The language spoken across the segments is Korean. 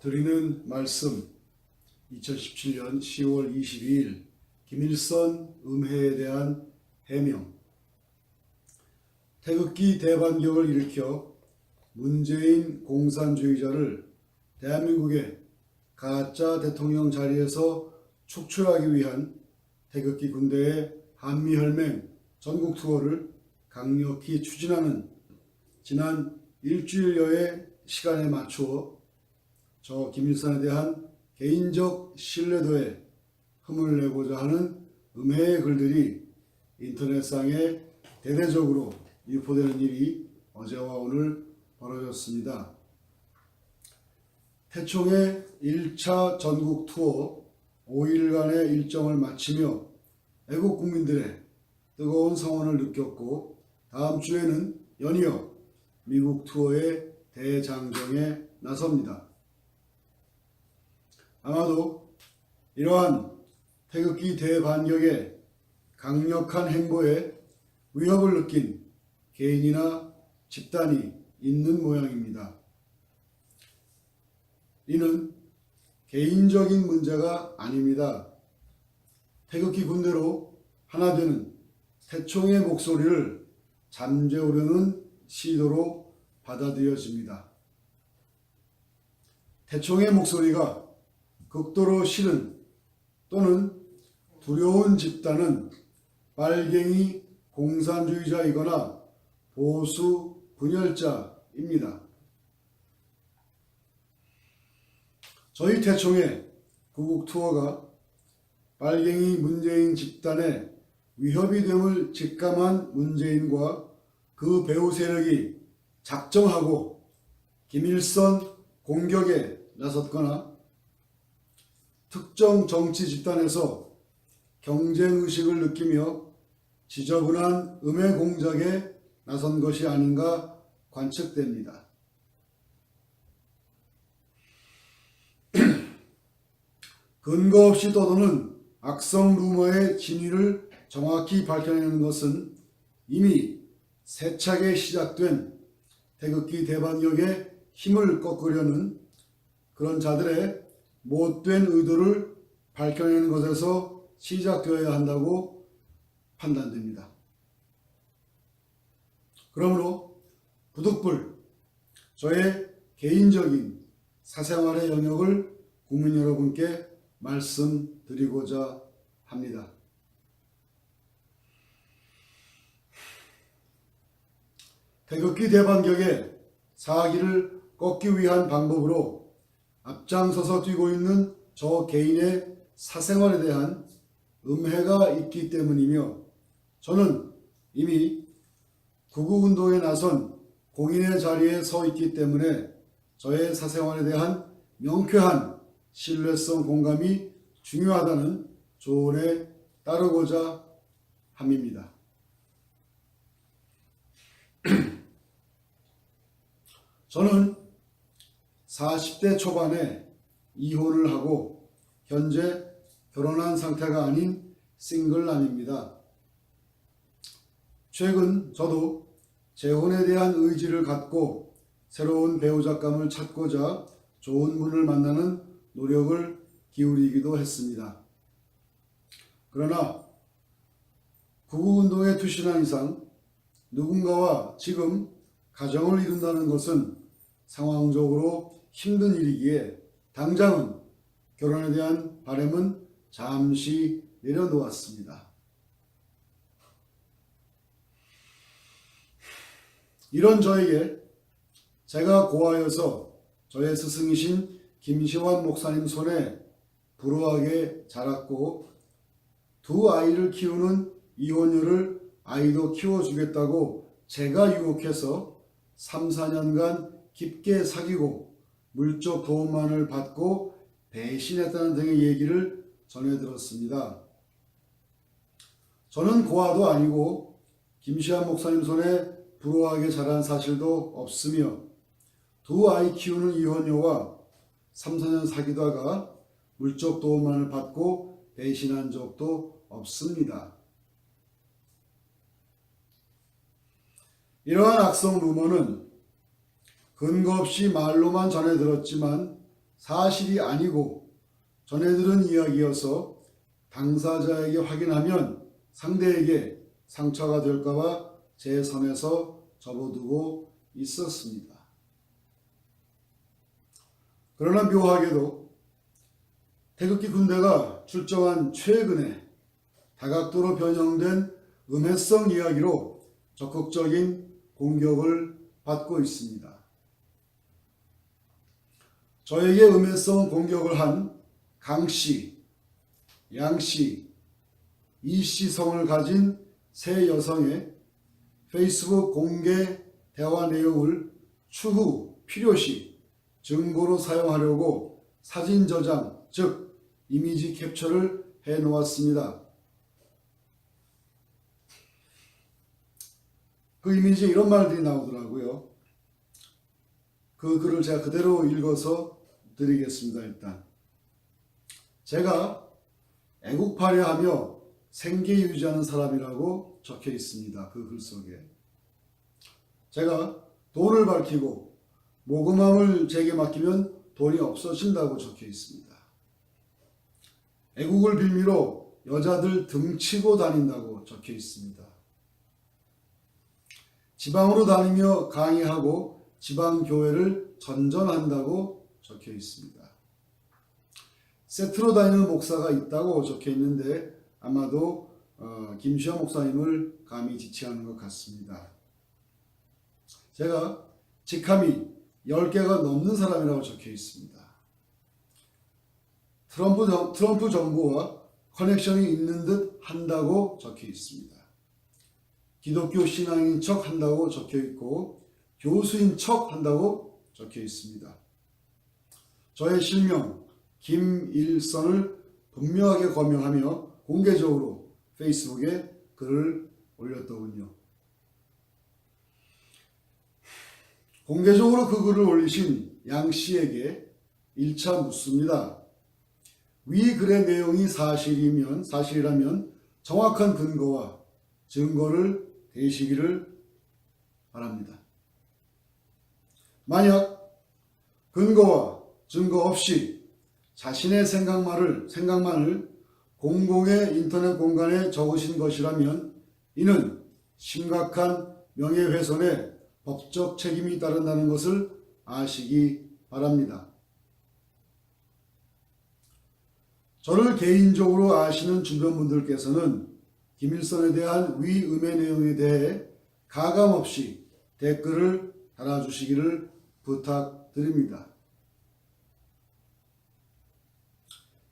드리는 말씀. 2017년 10월 22일 김일선 음해에 대한 해명. 태극기 대반격을 일으켜 문재인 공산주의자를 대한민국의 가짜 대통령 자리에서 축출하기 위한 태극기 군대의 한미혈맹 전국 투어를 강력히 추진하는 지난 일주일여의 시간에 맞추어 저 김일성에 대한 개인적 신뢰도에 흠을 내고자 하는 음해의 글들이 인터넷상에 대대적으로 유포되는 일이 어제와 오늘 벌어졌습니다. 태총의 1차 전국 투어 5일간의 일정을 마치며 애국 국민들의 뜨거운 성원을 느꼈고 다음 주에는 연이어 미국 투어의 대장정에 나섭니다. 아마도 이러한 태극기 대반격의 강력한 행보에 위협을 느낀 개인이나 집단이 있는 모양입니다. 이는 개인적인 문제가 아닙니다. 태극기 군대로 하나 되는 태총의 목소리를 잠재우려는 시도로 받아들여집니다. 태총의 목소리가 극도로 싫은 또는 두려운 집단은 빨갱이 공산주의자이거나 보수 분열자입니다. 저희 태총의 구국 투어가 빨갱이 문재인 집단의 위협이 됨을 직감한 문재인과 그 배후 세력이 작정하고 김일선 공격에 나섰거나 특정 정치 집단에서 경쟁의식을 느끼며 지저분한 음해 공작에 나선 것이 아닌가 관측됩니다. 근거 없이 떠도는 악성 루머의 진위를 정확히 밝혀내는 것은 이미 세차게 시작된 태극기 대반격의 힘을 꺾으려는 그런 자들의 못된 의도를 밝혀내는 것에서 시작되어야 한다고 판단됩니다. 그러므로 부득불 저의 개인적인 사생활의 영역을 국민 여러분께 말씀드리고자 합니다. 태극기 대반격의 사기를 꺾기 위한 방법으로 앞장서서 뛰고 있는 저 개인의 사생활에 대한 음해가 있기 때문이며 저는 이미 구구운동에 나선 공인의 자리에 서 있기 때문에 저의 사생활에 대한 명쾌한 신뢰성 공감이 중요하다는 조언에 따르고자 함입니다. 저는 40대 초반에 이혼을 하고 현재 결혼한 상태가 아닌 싱글남입니다. 최근 저도 재혼에 대한 의지를 갖고 새로운 배우자감을 찾고자 좋은 분을 만나는 노력을 기울이기도 했습니다. 그러나 구구운동에 투신한 이상 누군가와 지금 가정을 이룬다는 것은 상황적으로 힘든 일이기에 당장은 결혼에 대한 바램은 잠시 내려놓았습니다. 이런 저에게 제가 고하여서 저의 스승이신 김시환 목사님 손에 불우하게 자랐고 두 아이를 키우는 이혼녀를 아이도 키워주겠다고 제가 유혹해서 3, 4년간 깊게 사귀고 물적 도움만을 받고 배신했다는 등의 얘기를 전해 들었습니다. 저는 고아도 아니고 김시환 목사님 손에 불우하게 자란 사실도 없으며 두 아이 키우는 이혼녀와 3, 4년 사귀다가 물적 도움만을 받고 배신한 적도 없습니다. 이러한 악성 루머는 근거 없이 말로만 전해 들었지만 사실이 아니고 전해 들은 이야기여서 당사자에게 확인하면 상대에게 상처가 될까봐 제 선에서 접어두고 있었습니다. 그러나 묘하게도 태극기 군대가 출정한 최근에 다각도로 변형된 음해성 이야기로 적극적인 공격을 받고 있습니다. 저에게 음해성 공격을 한 강씨, 양씨, 이씨 성을 가진 세 여성의 페이스북 공개 대화 내용을 추후 필요시 증거로 사용하려고 사진 저장, 즉 이미지 캡처를 해 놓았습니다. 그 이미지에 이런 말들이 나오더라고요. 그 글을 제가 그대로 읽어서 드리겠습니다. 일단 제가 애국파괴하며 생계 유지하는 사람이라고 적혀 있습니다. 그 글 속에 제가 돈을 밝히고 모금함을 제게 맡기면 돈이 없어진다고 적혀 있습니다. 애국을 빌미로 여자들 등치고 다닌다고 적혀 있습니다. 지방으로 다니며 강의하고 지방 교회를 전전한다고 적혀 있습니다. 세트로 다니는 목사가 있다고 적혀 있는데 아마도 어, 김시영 목사님을 감히 지칭하는 것 같습니다. 제가 직함이 10개가 넘는 사람이라고 적혀 있습니다. 트럼프, 정- 트럼프 정부와 커넥션이 있는 듯 한다고 적혀 있습니다. 기독교 신앙인 척 한다고 적혀 있고 교수인 척 한다고 적혀 있습니다. 저의 실명 김일선을 분명하게 거명하며 공개적으로 페이스북에 글을 올렸더군요. 공개적으로 그 글을 올리신 양 씨에게 1차 묻습니다. 위 글의 내용이 사실이면 사실이라면 정확한 근거와 증거를 대시기를 바랍니다. 만약 근거와 증거 없이 자신의 생각만을 생각만을 공공의 인터넷 공간에 적으신 것이라면 이는 심각한 명예훼손의 법적 책임이 따른다는 것을 아시기 바랍니다. 저를 개인적으로 아시는 주변 분들께서는 김일성에 대한 위음의 내용에 대해 가감없이 댓글을 달아주시기를 부탁드립니다.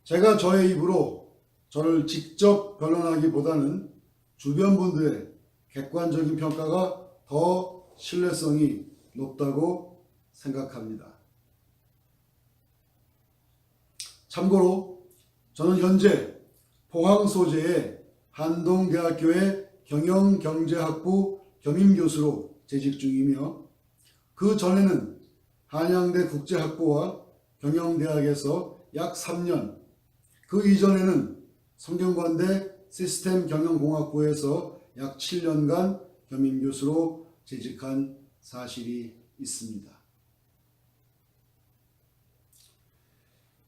제가 저의 입으로 저를 직접 변론하기보다는 주변 분들의 객관적인 평가가 더 신뢰성이 높다고 생각합니다. 참고로 저는 현재 포항 소재의 한동대학교의 경영경제학부 겸임교수로 재직 중이며 그 전에는 한양대 국제학부와 경영대학에서 약 3년, 그 이전에는 성균관대 시스템 경영공학부에서 약 7년간 겸임교수로 재직한 사실이 있습니다.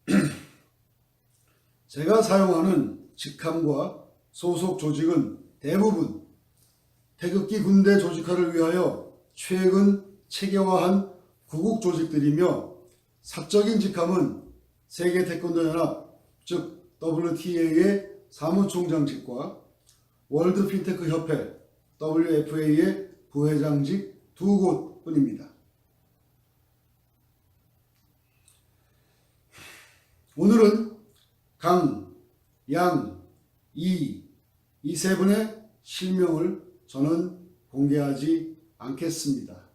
제가 사용하는 직함과 소속 조직은 대부분 태극기 군대 조직화를 위하여 최근 체계화한 구국 조직들이며 사적인 직함은 세계 태권도 연합 즉 WTA의 사무총장직과 월드 핀테크 협회 WFA의 부회장직 두 곳뿐입니다. 오늘은 강, 양, 이, 이 세 분의 실명을 저는 공개하지 않겠습니다.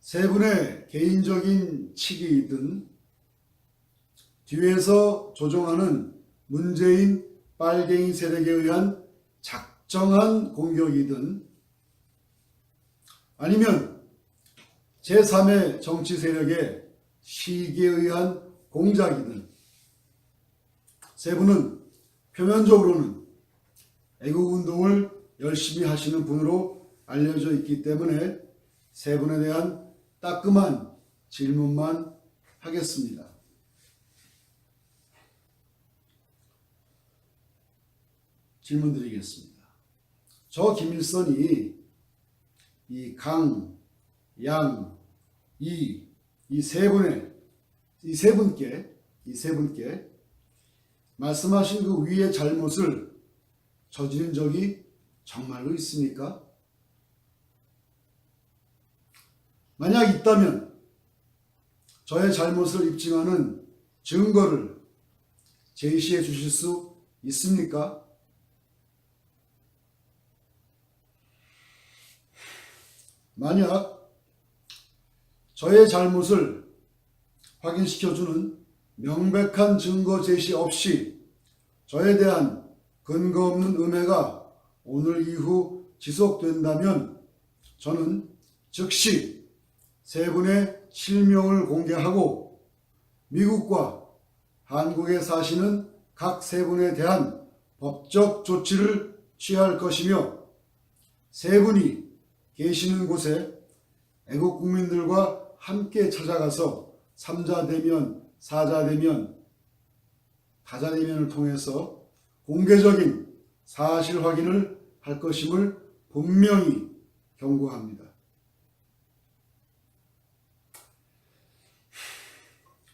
세 분의 개인적인 칙이든 뒤에서 조종하는 문재인 빨갱이 세력에 의한 작정한 공격이든 아니면 제3의 정치 세력의 시기에 의한 공작이든 세 분은 표면적으로는 애국운동을 열심히 하시는 분으로 알려져 있기 때문에 세 분에 대한 따끔한 질문만 하겠습니다. 질문 드리겠습니다. 저 김일선이 이 강, 양, 이, 이 세 분의, 이 세 분께, 이 세 분께 말씀하신 그 위의 잘못을 저지른 적이 정말로 있습니까? 만약 있다면 저의 잘못을 입증하는 증거를 제시해 주실 수 있습니까? 만약 저의 잘못을 확인시켜주는 명백한 증거 제시 없이 저에 대한 근거 없는 음해가 오늘 이후 지속된다면 저는 즉시 세 분의 실명을 공개하고 미국과 한국에 사시는 각 세 분에 대한 법적 조치를 취할 것이며 세 분이 계시는 곳에 애국 국민들과 함께 찾아가서 3자 대면, 4자 대면, 다자 대면을 통해서 공개적인 사실 확인을 할 것임을 분명히 경고합니다.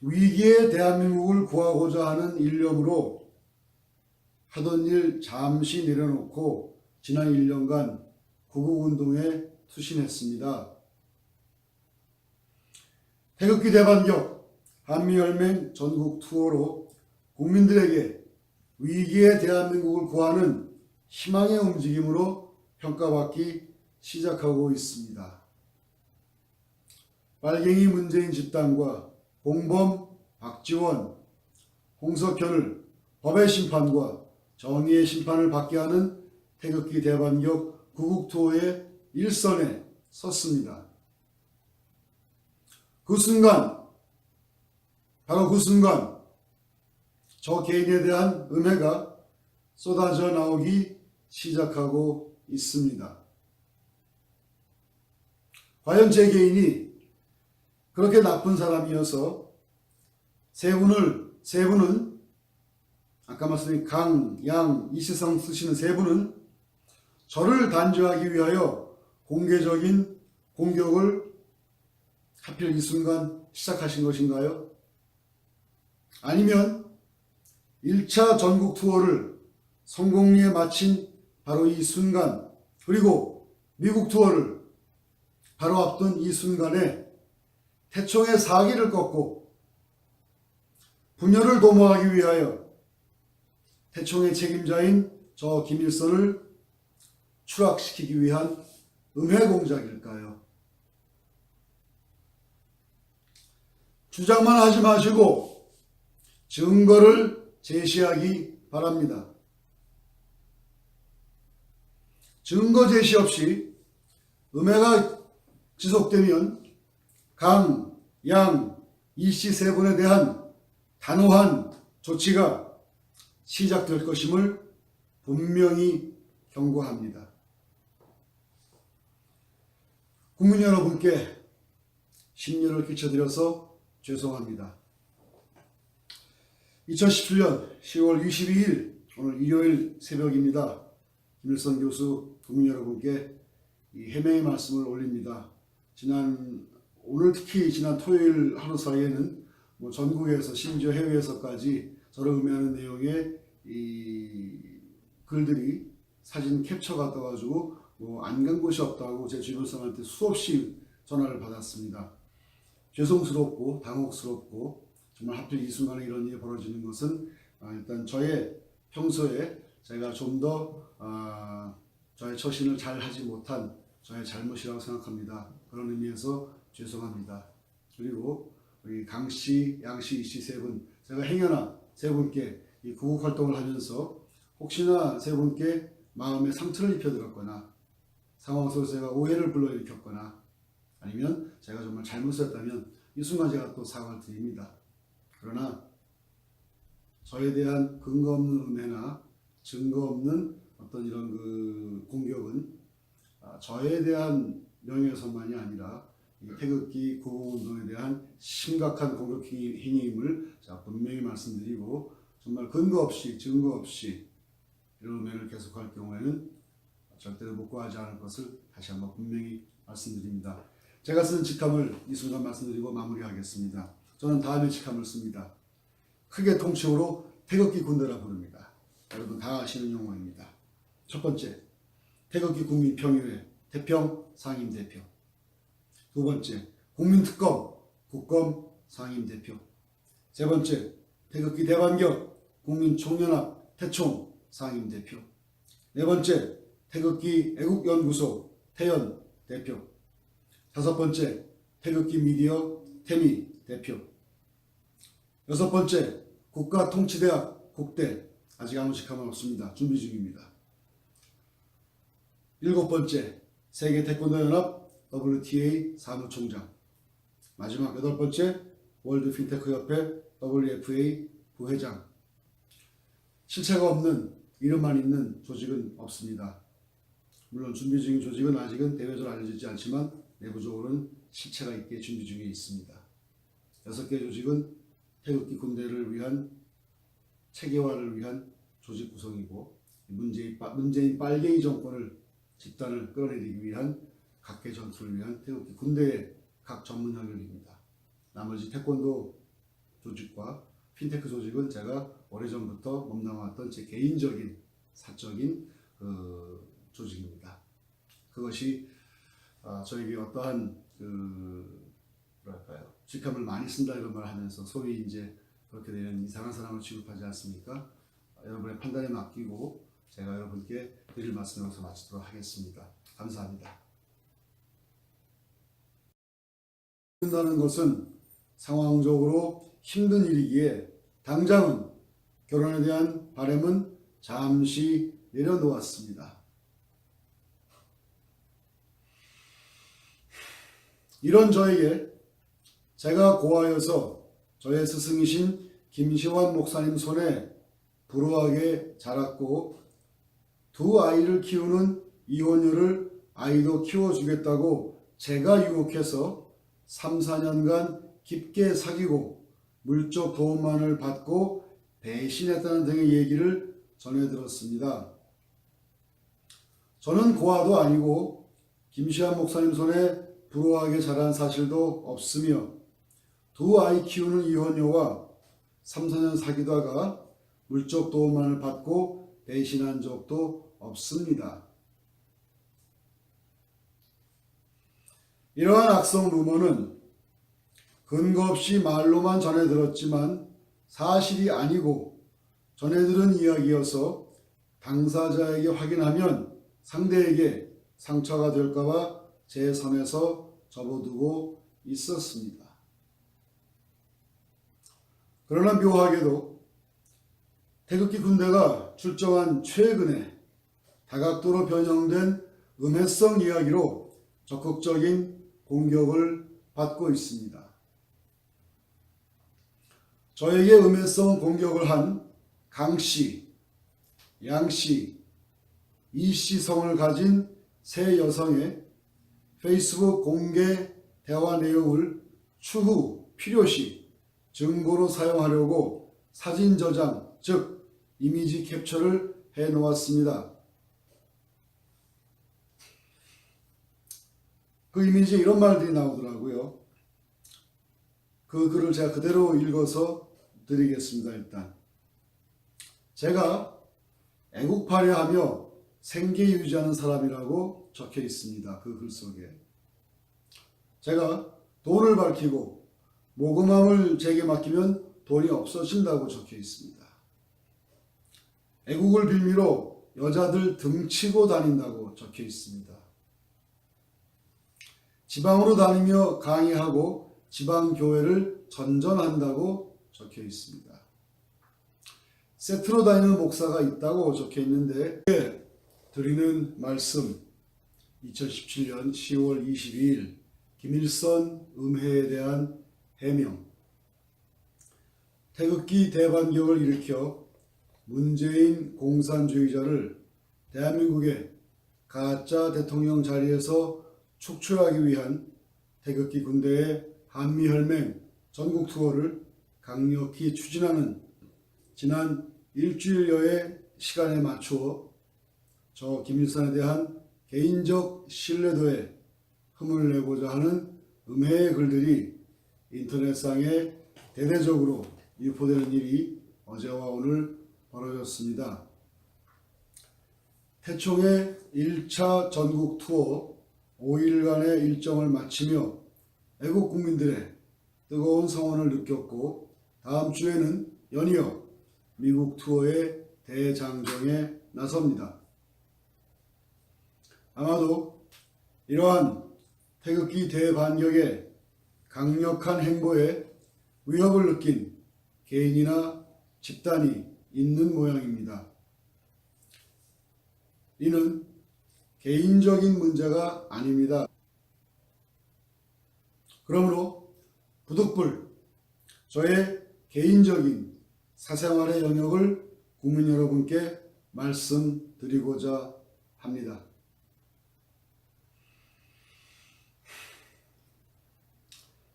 위기에 대한민국을 구하고자 하는 일념으로 하던 일 잠시 내려놓고 지난 1년간 구국운동에 투신했습니다. 태극기 대반격 한미혈맹 전국 투어로 국민들에게 위기에 대한민국을 구하는 희망의 움직임으로 평가받기 시작하고 있습니다. 빨갱이 문재인 집단과 공범 박지원, 홍석현을 법의 심판과 정의의 심판을 받게 하는 태극기 대반격 구국투어의 일선에 섰습니다. 그 순간, 바로 그 순간, 저 개인에 대한 은혜가 쏟아져 나오기 시작하고 있습니다. 과연 제 개인이 그렇게 나쁜 사람이어서 세 분을, 세 분은, 아까 말씀드린 강, 양, 이시성 쓰시는 세 분은 저를 단죄하기 위하여 공개적인 공격을 하필 이 순간 시작하신 것인가요? 아니면 1차 전국 투어를 성공리에 마친 바로 이 순간, 그리고 미국 투어를 바로 앞둔 이 순간에 태총의 사기를 꺾고 분열을 도모하기 위하여 태총의 책임자인 저 김일성을 추락시키기 위한 음해 공작일까요? 주장만 하지 마시고 증거를 제시하기 바랍니다. 증거 제시 없이 음해가 지속되면 강, 양, 이씨 세 분에 대한 단호한 조치가 시작될 것임을 분명히 경고합니다. 국민 여러분께 심려를 끼쳐드려서 죄송합니다. 2017년 10월 22일 오늘 일요일 새벽입니다. 김일성 교수 국민 여러분께 이 해명의 말씀을 올립니다. 지난 오늘 특히 지난 토요일 하루 사이에는 뭐 전국에서 심지어 해외에서까지 저를 의미하는 내용의 이 글들이 사진 캡처가 떠가지고 뭐 안 간 곳이 없다고 제 주변 사람한테 수없이 전화를 받았습니다. 죄송스럽고 당혹스럽고 정말 하필 이 순간에 이런 일이 벌어지는 것은 아, 일단 저의 평소에 제가 좀더 아, 저의 처신을 잘 하지 못한 저의 잘못이라고 생각합니다. 그런 의미에서 죄송합니다. 그리고 우리 강 씨, 양 씨, 이 씨 세 분, 제가 행여나 세 분께 이 구국 활동을 하면서 혹시나 세 분께 마음에 상처를 입혀드렸거나 상황 속에서 제가 오해를 불러일으켰거나 아니면 제가 정말 잘못했다면 이 순간 제가 또 사과를 드립니다. 그러나 저에 대한 근거 없는 음해나 증거 없는 어떤 이런 그 공격은 아, 저에 대한 명예훼손만이 아니라 이 태극기 구호운동에 대한 심각한 공격 행위- 행위임을 자, 분명히 말씀드리고 정말 근거 없이 증거 없이 이런 음해를 계속할 경우에는 절대로 묵과하지 않을 것을 다시 한번 분명히 말씀드립니다. 제가 쓴 직함을 이 순간 말씀드리고 마무리하겠습니다. 저는 다음의 직함을 씁니다. 크게 통칭으로 태극기 군대라 부릅니다. 여러분 다 아시는 용어입니다. 첫 번째, 태극기 국민평의회 태평 상임대표. 두 번째, 국민특검 국검 상임대표. 세 번째, 태극기 대반격 국민총연합 태총 상임대표. 네 번째, 태극기 애국연구소 태연 대표. 다섯 번째, 태극기 미디어 태미 대표. 여섯 번째, 국가통치대학 국대 아직 아무 직함은 없습니다. 준비 중입니다. 일곱 번째, 세계 태권도 연합 WTA 사무총장. 마지막 여덟 번째, 월드 핀테크 협회 WFA 부회장. 실체가 없는 이름만 있는 조직은 없습니다. 물론 준비 중인 조직은 아직은 대외적으로 알려지지 않지만 내부적으로는 실체가 있게 준비 중에 있습니다. 여섯 개 조직은 태극기 군대를 위한 체계화를 위한 조직 구성이고 문재인, 빠- 문재인 빨갱이 정권을 집단을 끌어내리기 위한 각계 전투를 위한 태극기 군대의 각 전문 영역입니다. 나머지 태권도 조직과 핀테크 조직은 제가 오래전부터 몸담았던 제 개인적인 사적인 그 조직입니다. 그것이 아, 저에게 어떠한 그 뭐랄까요 직함을 많이 쓴다 이런 말 하면서 소위 이제 그렇게 되는 이상한 사람을 취급하지 않습니까? 여러분의 판단에 맡기고 제가 여러분께 드릴 말씀을 여기서 마치도록 하겠습니다. 감사합니다. 한다는 것은 상황적으로 힘든 일이기에 당장은 결혼에 대한 바램은 잠시 내려놓았습니다. 이런 저에게 제가 고하여서 저의 스승이신 김시환 목사님 손에 불우하게 자랐고 두 아이를 키우는 이혼녀를 아이도 키워주겠다고 제가 유혹해서 3, 4년간 깊게 사귀고 물적 도움만을 받고 배신했다는 등의 얘기를 전해 들었습니다. 저는 고아도 아니고 김시환 목사님 손에 불우하게 자란 사실도 없으며 두 아이 키우는 이혼녀와 3, 4년 사귀다가 물적 도움만을 받고 배신한 적도 없습니다. 이러한 악성 루머는 근거 없이 말로만 전해 들었지만 사실이 아니고 전해 들은 이야기여서 당사자에게 확인하면 상대에게 상처가 될까봐 제 선에서 접어두고 있었습니다. 그러나 묘하게도 태극기 군대가 출정한 최근에 다각도로 변형된 음해성 이야기로 적극적인 공격을 받고 있습니다. 저에게 음해성 공격을 한 강씨, 양씨, 이씨 성을 가진 세 여성의 페이스북 공개 대화 내용을 추후 필요시 증거로 사용하려고 사진 저장, 즉 이미지 캡처를 해 놓았습니다. 그 이미지에 이런 말들이 나오더라고요. 그 글을 제가 그대로 읽어서 드리겠습니다. 일단 제가 애국파려 하며 생계 유지하는 사람이라고 적혀 있습니다. 그 글 속에 제가 돈을 밝히고 모금함을 제게 맡기면 돈이 없어진다고 적혀 있습니다. 애국을 빌미로 여자들 등치고 다닌다고 적혀 있습니다. 지방으로 다니며 강의하고 지방 교회를 전전한다고 적혀 있습니다. 세트로 다니는 목사가 있다고 적혀 있는데 드리는 말씀. 2017년 10월 22일 김일선 음해에 대한 해명. 태극기 대반격을 일으켜 문재인 공산주의자를 대한민국의 가짜 대통령 자리에서 축출하기 위한 태극기 군대의 한미혈맹 전국 투어를 강력히 추진하는 지난 일주일여의 시간에 맞추어 저 김일성에 대한 개인적 신뢰도에 흠을 내고자 하는 음해의 글들이 인터넷상에 대대적으로 유포되는 일이 어제와 오늘 벌어졌습니다. 태총의 1차 전국 투어 5일간의 일정을 마치며 애국 국민들의 뜨거운 성원을 느꼈고 다음 주에는 연이어 미국 투어의 대장정에 나섭니다. 아마도 이러한 태극기 대반격의 강력한 행보에 위협을 느낀 개인이나 집단이 있는 모양입니다. 이는 개인적인 문제가 아닙니다. 그러므로 부득불 저의 개인적인 사생활의 영역을 국민 여러분께 말씀드리고자 합니다.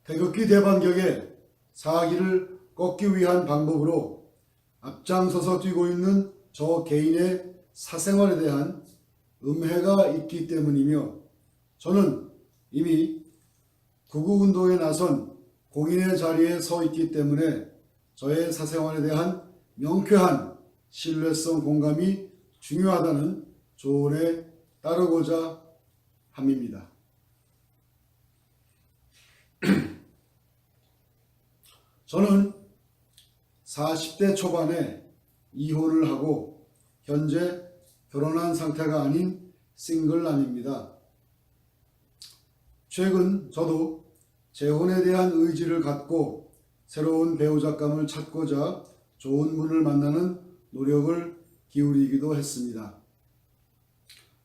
태극기 대반격의 사기를 꺾기 위한 방법으로 앞장서서 뛰고 있는 저 개인의 사생활에 대한 음해가 있기 때문이며 저는 이미 구구운동에 나선 공인의 자리에 서 있기 때문에 저의 사생활에 대한 명쾌한 신뢰성 공감이 중요하다는 조언에 따르고자 함입니다. 저는 40대 초반에 이혼을 하고 현재 결혼한 상태가 아닌 싱글남입니다. 최근 저도 재혼에 대한 의지를 갖고 새로운 배우자감을 찾고자 좋은 분을 만나는 노력을 기울이기도 했습니다.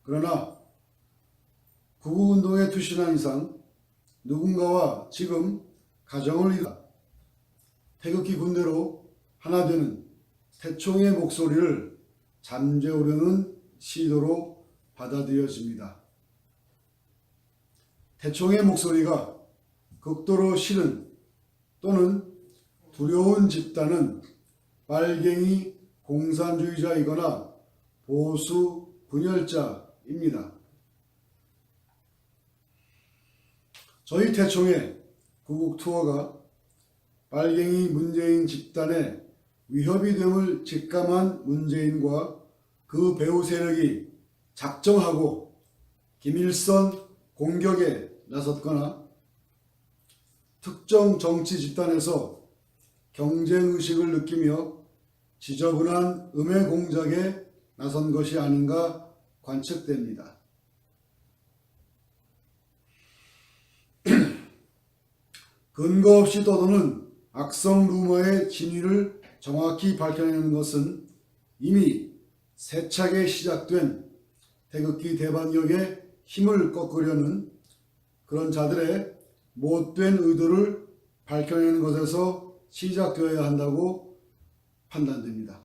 그러나 구구운동에 투신한 이상 누군가와 지금 가정을 이루다 태극기 군대로 하나 되는 태총의 목소리를 잠재우려는 시도로 받아들여집니다. 태총의 목소리가 극도로 싫은 또는 두려운 집단은 빨갱이 공산주의자이거나 보수 분열자입니다. 저희 태총의 구국 투어가 빨갱이 문재인 집단의 위협이 됨을 직감한 문재인과 그 배후 세력이 작정하고 김일성 공격에 나섰거나 특정 정치 집단에서 경쟁의식을 느끼며 지저분한 음해 공작에 나선 것이 아닌가 관측됩니다. 근거 없이 떠도는 악성 루머의 진위를 정확히 밝혀내는 것은 이미 세차게 시작된 태극기 대반격의 힘을 꺾으려는 그런 자들의 못된 의도를 밝혀내는 것에서 시작되어야 한다고 판단됩니다.